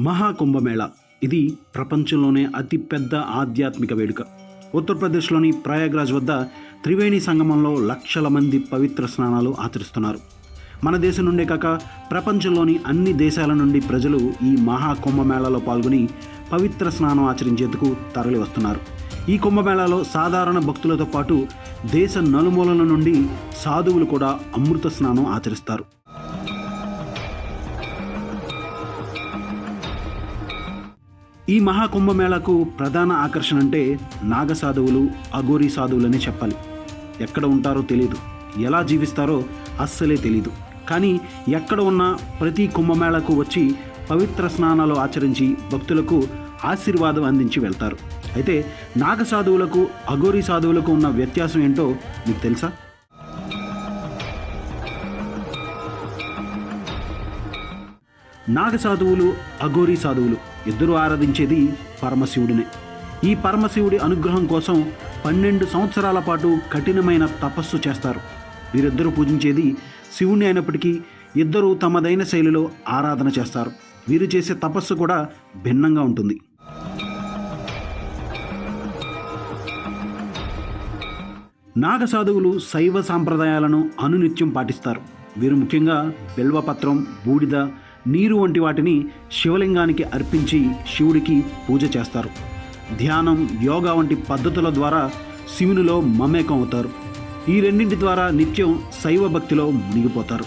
మహాకుంభమేళ. ఇది ప్రపంచంలోనే అతిపెద్ద ఆధ్యాత్మిక వేడుక. ఉత్తరప్రదేశ్లోని ప్రయాగ్రాజ్ వద్ద త్రివేణి సంగమంలో లక్షల మంది పవిత్ర స్నానాలు ఆచరిస్తున్నారు. మన దేశం నుండే కాక ప్రపంచంలోని అన్ని దేశాల నుండి ప్రజలు ఈ మహా కుంభమేళాలో పాల్గొని పవిత్ర స్నానం ఆచరించేందుకు తరలి వస్తున్నారు ఈ కుంభమేళాలో సాధారణ భక్తులతో పాటు దేశ నలుమూలల నుండి సాధువులు కూడా అమృత స్నానం ఆచరిస్తారు. ఈ మహాకుంభమేళాకు ప్రధాన ఆకర్షణ అంటే నాగ సాధువులు అఘోరీ సాధువులని చెప్పాలి. ఎక్కడ ఉంటారో తెలియదు ఎలా జీవిస్తారో అస్సలే తెలీదు. కానీ ఎక్కడ ఉన్నా ప్రతి కుంభమేళకు వచ్చి పవిత్ర స్నానాలు ఆచరించి భక్తులకు ఆశీర్వాదం అందించి వెళ్తారు. అయితే నాగ సాధువులకు అఘోరీ సాధువులకు ఉన్న వ్యత్యాసం ఏంటో మీకు తెలుసా? నాగ సాధువులు అఘోరీ సాధువులు. ఇద్దరు ఆరాధించేది పరమశివుడినే. ఈ పరమశివుడి అనుగ్రహం కోసం పన్నెండు సంవత్సరాల పాటు కఠినమైన తపస్సు చేస్తారు. వీరిద్దరూ పూజించేది శివుణ్ణి అయినప్పటికీ ఇద్దరు తమదైన శైలిలో ఆరాధన చేస్తారు. వీరు చేసే తపస్సు కూడా భిన్నంగా ఉంటుంది. నాగ సాధువులు శైవ సాంప్రదాయాలను అనునిత్యం పాటిస్తారు. వీరు ముఖ్యంగా బిల్వపత్రం బూడిద నీరు వంటి వాటిని శివలింగానికి అర్పించి శివుడికి పూజ చేస్తారు. ధ్యానం యోగా వంటి పద్ధతుల ద్వారా శివునిలో మమేకం అవుతారు. ఈ రెండింటి ద్వారా నిత్యం శైవ భక్తిలో మునిగిపోతారు.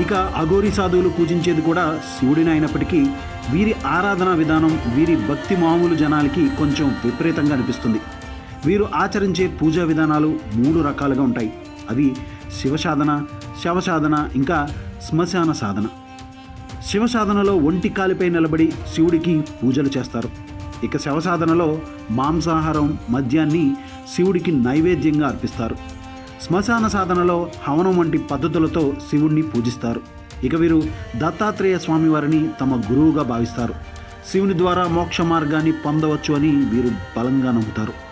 ఇక అఘోరి సాధువులు పూజించేది కూడా శివుడిని అయినప్పటికీ వీరి ఆరాధనా విధానం వీరి భక్తి మామూలు జనాలకి కొంచెం విపరీతంగా అనిపిస్తుంది. వీరు ఆచరించే పూజా విధానాలు మూడు రకాలుగా ఉంటాయి. అవి శివసాధన శవసాధన ఇంకా శ్మశాన సాధన. శివసాధనలో ఒంటి కాలిపై నిలబడి శివుడికి పూజలు చేస్తారు. ఇక శవసాధనలో మాంసాహారం మద్యాన్ని శివుడికి నైవేద్యంగా అర్పిస్తారు. శ్మశాన సాధనలో హవనం వంటి పద్ధతులతో శివుణ్ణి పూజిస్తారు. ఇక వీరు దత్తాత్రేయ స్వామి వారిని తమ గురువుగా భావిస్తారు. శివుని ద్వారా మోక్ష మార్గాన్ని పొందవచ్చు అని వీరు బలంగా నమ్ముతారు.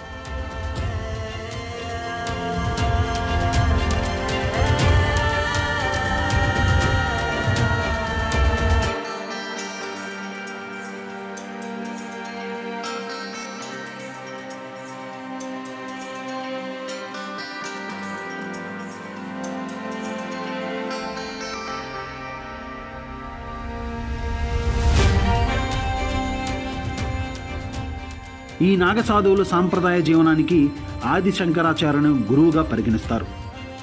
ఈ నాగసాధువులు సాంప్రదాయ జీవనానికి ఆది శంకరాచార్యను గురువుగా పరిగణిస్తారు.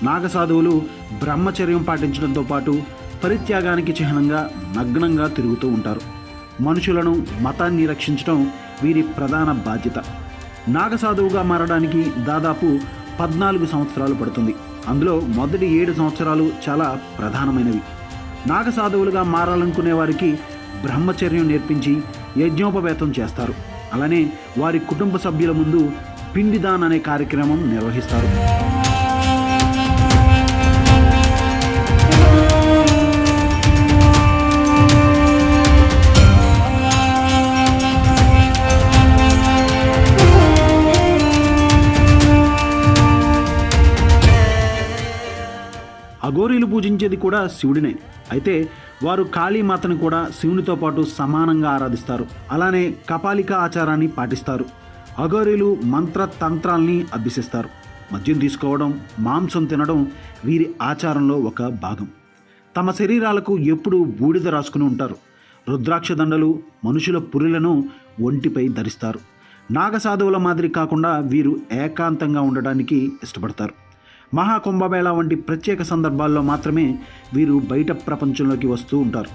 నాగసాధువులు బ్రహ్మచర్యం పాటించడంతో పాటు పరిత్యాగానికి చిహ్నంగా నగ్నంగా తిరుగుతూ ఉంటారు. మనుషులను మతాన్ని రక్షించడం వీరి ప్రధాన బాధ్యత. నాగసాధువుగా మారడానికి దాదాపు పద్నాలుగు సంవత్సరాలు పడుతుంది. అందులో మొదటి ఏడు సంవత్సరాలు చాలా ప్రధానమైనవి. నాగసాధువులుగా మారాలనుకునే వారికి బ్రహ్మచర్యం నేర్పించి యజ్ఞోపవేతం చేస్తారు. అలానే వారి కుటుంబ సభ్యుల ముందు పిండిదాన్ అనే కార్యక్రమం నిర్వహిస్తారు. అఘోరీలు పూజించేది కూడా శివుడినే. అయితే వారు కాళీమాతను కూడా శివునితో పాటు సమానంగా ఆరాధిస్తారు. అలానే కపాలిక ఆచారాన్ని పాటిస్తారు. అఘోరీలు మంత్ర తంత్రాల్ని అభ్యసిస్తారు. మద్యం తీసుకోవడం మాంసం తినడం వీరి ఆచారంలో ఒక భాగం. తమ శరీరాలకు ఎప్పుడూ బూడిద రాసుకుని ఉంటారు. రుద్రాక్ష దండలు మనుషుల పురులను ఒంటిపై ధరిస్తారు. నాగసాధువుల మాదిరి కాకుండా వీరు ఏకాంతంగా ఉండడానికి ఇష్టపడతారు. మహాకుంభమేళ వంటి ప్రత్యేక సందర్భాల్లో మాత్రమే వీరు బయట ప్రపంచంలోకి వస్తూ ఉంటారు.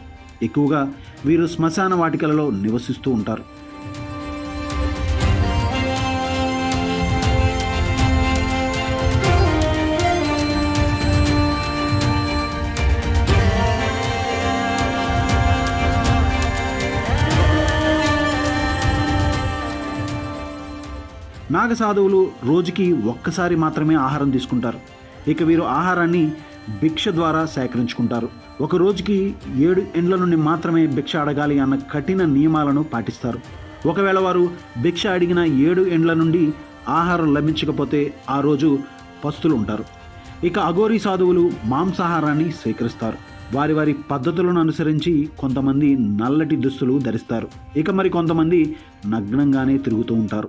ఎక్కువగా వీరు శ్మశాన వాటికలలో నివసిస్తూ ఉంటారు. నాగ సాధువులు రోజుకి ఒక్కసారి మాత్రమే ఆహారం తీసుకుంటారు. ఇక వీరు ఆహారాన్ని భిక్ష ద్వారా సేకరించుకుంటారు. ఒక రోజుకి ఏడు ఎండ్ల నుండి మాత్రమే భిక్ష అడగాలి అన్న కఠిన నియమాలను పాటిస్తారు. ఒకవేళ వారు భిక్ష అడిగిన ఏడు ఎండ్ల నుండి ఆహారం లభించకపోతే ఆ రోజు పస్తులు ఉంటారు ఇక అఘోరీ సాధువులు మాంసాహారాన్ని స్వీకరిస్తారు. వారి వారి పద్ధతులను అనుసరించి కొంతమంది నల్లటి దుస్తులు ధరిస్తారు. ఇక మరి కొంతమంది నగ్నంగానే తిరుగుతూ ఉంటారు.